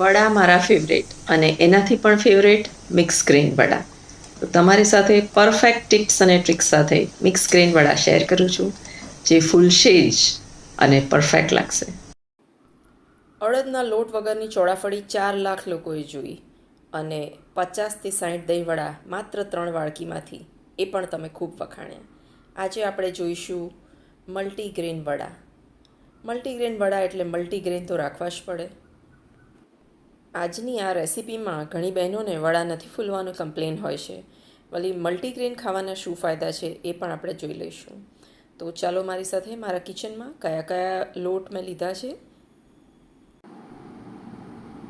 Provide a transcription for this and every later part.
વડા મારા ફેવરેટ અને એનાથી પણ ફેવરેટ મિક્સ ગ્રેન વડા. તો તમારી સાથે પરફેક્ટ ટિપ્સ અને ટ્રિક્સ સાથે મિક્સ ગ્રેન વડા શેર કરું છું, જે ફૂલ શેજ અને પરફેક્ટ લાગશે. અડદના લોટ વગરની ચોળાફળી ચાર લાખ લોકોએ જોઈ અને પચાસથી સાઠ દહીં વડા માત્ર ત્રણ વાળકીમાંથી એ પણ તમે ખૂબ વખાણ્યા. આજે આપણે જોઈશું મલ્ટીગ્રેન વડા. મલ્ટીગ્રેન વડા એટલે મલ્ટીગ્રેન તો રાખવા જ પડે. આજની આ રેસિપીમાં ઘણી બહેનોને વડા નથી ફૂલવાનું કમ્પ્લેન હોય છે. વળી મલ્ટીગ્રેન ખાવાના શું ફાયદા છે એ પણ આપણે જોઈ લઈશું. તો ચાલો મારી સાથે મારા કિચનમાં કયા કયા લોટ મેં લીધા છે.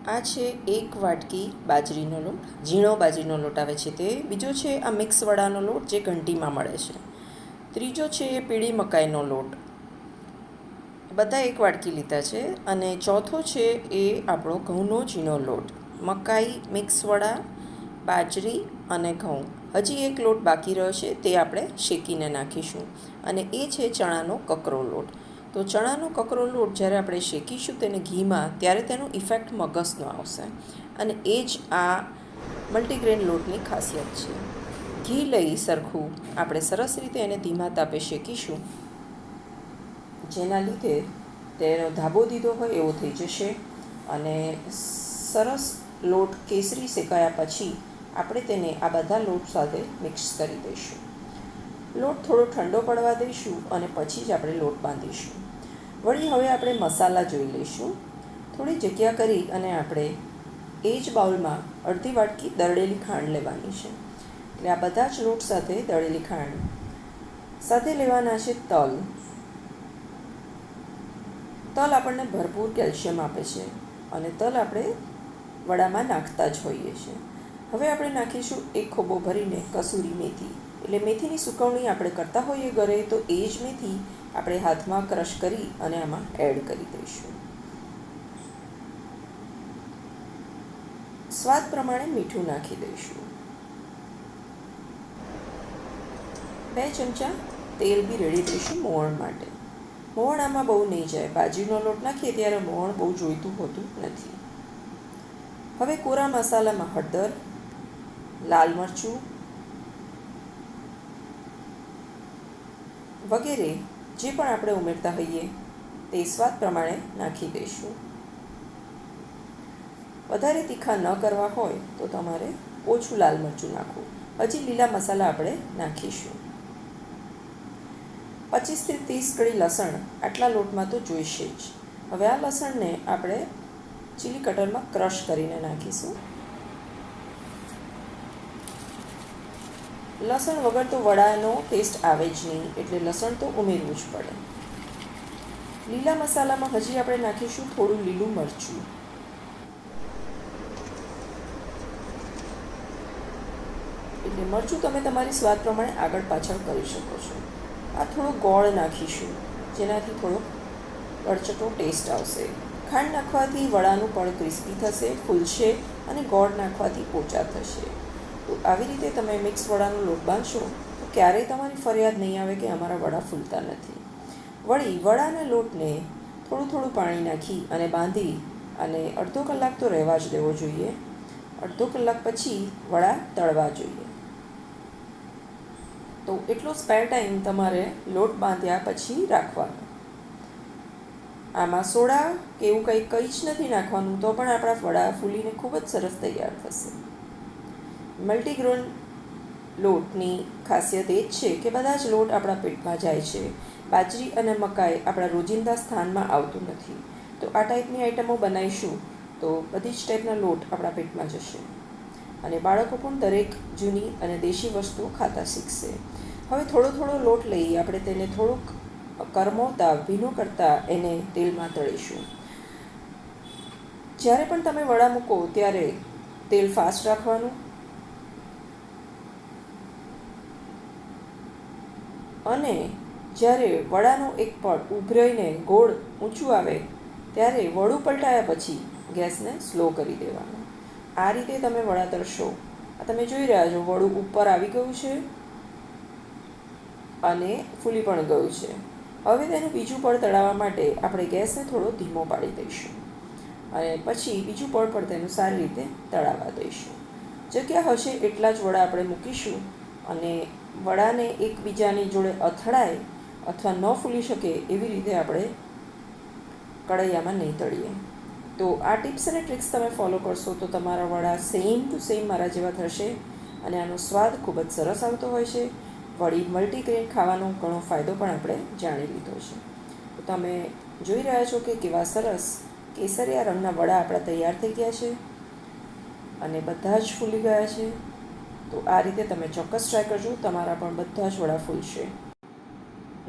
આ છે એક વાટકી બાજરીનો લોટ, ઝીણો બાજરીનો લોટ આવે છે તે. બીજો છે આ મિક્સ વડાનો લોટ જે ઘંટીમાં મળે છે. ત્રીજો છે એ પીળી મકાઈનો લોટ. બધા એક વાટકી લીધા છે અને ચોથો છે એ આપણો ઘઉંનો ઝીણો લોટ. મકાઈ મિક્સ વડા બાજરી અને ઘઉં. હજી એક લોટ બાકી રહ્યો છે, તે આપણે શેકીને નાખીશું. અને એ છે ચણાનો કકરો લોટ. તો ચણાનો કકરો લોટ જ્યારે આપણે શેકીશું તેને ઘીમાં, ત્યારે તેનો ઇફેક્ટ મગજનો આવશે. અને એ જ આ મલ્ટીગ્રેન લોટની ખાસિયત છે. ઘી લઈ સરખું આપણે સરસ રીતે એને ધીમા તાપે શેકીશું. જેના લીધે તેનો ધાબો દીધો હોય એવો થઈ જશે અને સરસ લોટ કેસરી શેકાયા પછી આપણે તેને આ બધા લોટ સાથે મિક્સ કરી દઈશું. લોટ થોડો ઠંડો પડવા દઈશું અને પછી જ આપણે લોટ બાંધીશું. વળી હવે આપણે મસાલા જોઈ લઈશું. થોડી જગ્યા કરી અને આપણે એ જ બાઉલમાં અડધી વાટકી દળેલી ખાંડ લેવાની છે. એટલે આ બધા જ લોટ સાથે દળેલી ખાંડ. સાથે લેવાના છે તલ. તલ આપણને ભરપૂર કેલ્શિયમ આપે છે અને તલ આપણે વડામાં નાખતા જ હોઈએ છીએ. હવે આપણે નાખીશું એક ખોબો ભરીને કસૂરી મેથી. એટલે મેથીની સુકવણી આપણે કરતા હોઈએ ઘરે, તો એ જ મેથી આપણે હાથમાં ક્રશ કરી અને આમાં એડ કરી દઈશું. સ્વાદ પ્રમાણે મીઠું નાખી દઈશું. બે ચમચા તેલ બી રેડી દઈશું મોવણ માટે. મોવણ આમાં બહુ નહીં જાય. બાજરીનો લોટ નાખીએ ત્યારે મોણ બહુ જોઈતું હોતું નથી. હવે કોરા મસાલામાં હળદર, લાલ મરચું વગેરે જે પણ આપણે ઉમેરતા હોઈએ તે સ્વાદ પ્રમાણે નાખી દઈશું. વધારે તીખા ન કરવા હોય તો તમારે ઓછું લાલ મરચું નાખવું. હજી લીલા મસાલા આપણે નાખીશું. પચીસથી ત્રીસ કળી લસણ આટલા લોટમાં તો જોઈશે જ. હવે આ લસણને આપણે ચીલી કટરમાં ક્રશ કરીને નાખીશું. લસણ વગર તો વડાનો ટેસ્ટ આવે જ નહીં, એટલે લસણ તો ઉમેરવું જ પડે. લીલા મસાલામાં હજી આપણે નાખીશું થોડું લીલું મરચું. એટલે મરચું તમે તમારી સ્વાદ પ્રમાણે આગળ પાછળ કરી શકો છો. આ થોડું ગોળ નાખીશું, જેનાથી થોડો અડચટો ટેસ્ટ આવશે. ખાંડ નાખવાથી વડાનું પણ ક્રિસ્પી થશે, ફૂલશે અને ગોળ નાખવાથી પોચા થશે. તો આવી રીતે તમે મિક્સ વડાનો લોટ બાંધશો, તો ક્યારેય તમારી ફરિયાદ નહીં આવે કે અમારા વડા ફૂલતા નથી. વળી, વડાના લોટને થોડું થોડું પાણી નાખી અને બાંધી અને અડધો કલાક તો રહેવા જ દેવો જોઈએ. અડધો કલાક પછી વડા તળવા જોઈએ. તો એટલો સ્પેર ટાઈમ તમારે લોટ બાંધ્યા પછી રાખવાનો. આમાં સોડા કે એવું કંઈ કંઈ જ નથી નાખવાનું, તો પણ આપણા વડા ફૂલીને ખૂબ જ સરસ તૈયાર થશે. મલ્ટીગ્રોન લોટની ખાસિયત એ જ છે કે બધા જ લોટ આપણા પેટમાં જાય છે. બાજરી અને મકાઈ આપણા રોજિંદા સ્થાનમાં આવતું નથી. તો આ ટાઈપની આઈટમો બનાવીશું તો બધી જ ટાઈપના લોટ આપણા પેટમાં જશે. અને બાળકો પણ દરેક જૂની અને દેશી વસ્તુઓ ખાતા શીખશે. હવે થોડો થોડો લોટ લઈ આપણે તેને થોડુંક કરમોતા, ભીનું કરતાં એને તેલમાં તળીશું. જ્યારે પણ તમે વડા મૂકો, ત્યારે તેલ ફાસ્ટ રાખવાનું. અને જ્યારે વડાનો એક પડ ઉભરાઈને ગોળ ઊંચું આવે, ત્યારે વડું પલટાયા પછી ગેસને સ્લો કરી દેવાનો. આ રીતે તમે વડા તળશો આ તમે જોઈ રહ્યા છો વડું ઉપર આવી ગયું છે અને ફૂલી પણ ગયું છે. હવે તેનું બીજું પળ તળાવવા માટે આપણે ગેસને થોડો ધીમો પાડી દઈશું અને પછી બીજું પળ પર તેનું સારી રીતે તળાવવા દઈશું. જગ્યા હશે એટલા જ વડા આપણે મૂકીશું અને વડાને એકબીજાની જોડે અથડાય અથવા ન ફૂલી શકે એવી રીતે આપણે કડૈયામાં નહીં તળીએ. તો આ ટિપ્સ અને ટ્રિક્સ તમે ફોલો કરશો તો તમારા વડા સેમ ટુ સેમ મારા જેવા થશે અને આનો સ્વાદ ખૂબ જ સરસ આવતો હોય છે. વળી મલ્ટીગ્રેન ખાવાનો ઘણો ફાયદો પણ આપણે જાણી લીધો છે. તો તમે જોઈ રહ્યા છો કે કેવા સરસ કેસરિયા રંગના વડા આપણા તૈયાર થઈ ગયા છે અને બધા જ ફૂલી ગયા છે. તો આ રીતે તમે ચોક્કસ ટ્રાય કરજો, તમારા પણ બધા જ વડા ફૂલશે.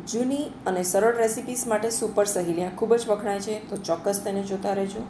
જૂની અને સરળ રેસિપીસ માટે સુપર સહેલિયાં ખૂબ જ વખણાય છે, તો ચોક્કસ તેને જોતા રહેજો.